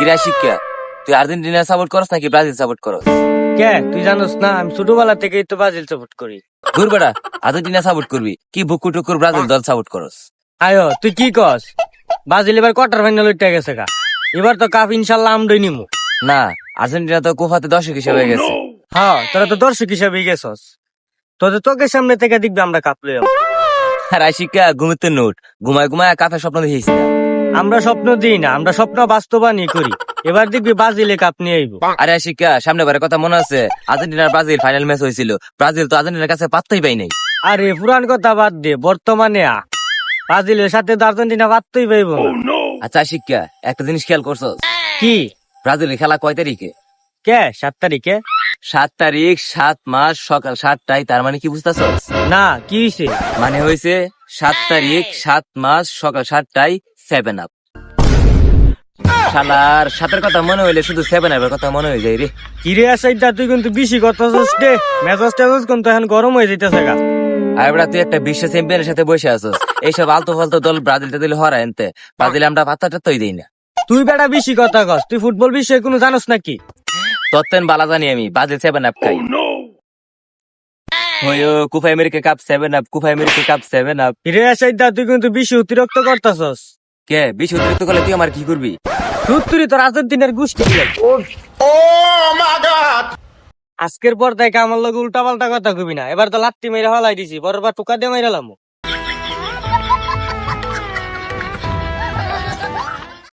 কিরা শিক্ষা? তুই আর্জেন্টিনা সাপোর্ট করস নাকি ব্রাজিল সাপোর্ট করস? কে? তুই জানোস না আমি ছোটবেলা থেকেই তো ব্রাজিল সাপোর্ট করি। ঘুর বেড়া আর্জেন্টিনা সাপোর্ট করবি কি বুকু টুকুর ব্রাজিল দল সাপোর্ট করস? আয়ো তুই কি কস ব্রাজিল এবার কোয়ার্টার ফাইনাল উঠে গেছে গা। এবার তো কাপ ইনশাল্লাহ আমরাই নিমু। না আর্জেন্টিনা তো কোফাতে দর্শক হিসেবে গেছে। হ্যাঁ তোরা তো দর্শক হিসাবে গেছস। তোদের চোখের সামনে থেকে দেখবি আমরা কাপ লই আর ঘুমিতে নোট। ঘুমায় ঘুমায় কাপে স্বপ্ন দেখিস না। আমরা স্বপ্ন দিই না আমরা স্বপ্ন বাস্তবায়নই করি। এবার দেখবি ব্রাজিলে কাপ নিয়ে আইব। আরে শিক্ষা সামনে বারের কথা মনে আছে? আর্জেন্টিনার ব্রাজিল ফাইনাল ম্যাচ হয়েছিল। ব্রাজিল তো আর্জেন্টিনার কাছে পাত্তাই পাই নাই। আরে পুরান কথা বাদ দে বর্তমানে আ। ব্রাজিলের সাথে তো আর্জেন্টিনা বাদতেই পাইব না। আচ্ছা শিক্ষা একটা জিনিস খেয়াল করছস? কি? ব্রাজিলের খেলা কয় তারিখে? কে? সাত তারিখে? সাত তারিখ সাত মাস সকাল সাতটায় তার মানে কি বুঝতেছস? না কি হয়েছে মানে হয়েছে সাত তারিখ সাত মাস সকাল সাতটায় সেভেন আপ শালার সাতের কথা মনে হইলে শুধু সেভেন আপের কথা মনে হয়ে যায় রে। কিরে আসাইটা তুই কিন্তু বেশি কথা দে মেজাজ টেজাজ কিন্তু এখন গরম হয়ে যাইতেছে গা। আর তুই একটা বিশ্ব চ্যাম্পিয়নের সাথে বসে আছিস। এইসব আলতু ফালতু দল ব্রাজিল টাজিল হরা এনতে ব্রাজিল আমরা পাত্তা টাত্তাই দিই না। তুই বেটা বেশি কথা কস তুই ফুটবল বিষয়ে কোনো জানোস নাকি? তত্ত্বেন বালা জানি আমি ব্রাজিল সেভেন আপ খাই। হইও Copa America cup seven up Copa America cup seven up কিরে আসাইটা তুই কিন্তু বেশি অতিরিক্ত করতাছস। কে? বেশি অতিরিক্ত করলে তুই আমার কি করবি? তুই তোর আর্জেন্টিনার গোষ্ঠী আজকের পর থেকে আমার লোক উল্টা পাল্টা কথা কবি না। এবার তো লাত্তি মেরে হলাই দিছি বরবার টুকা দিয়ে মেরে লামু।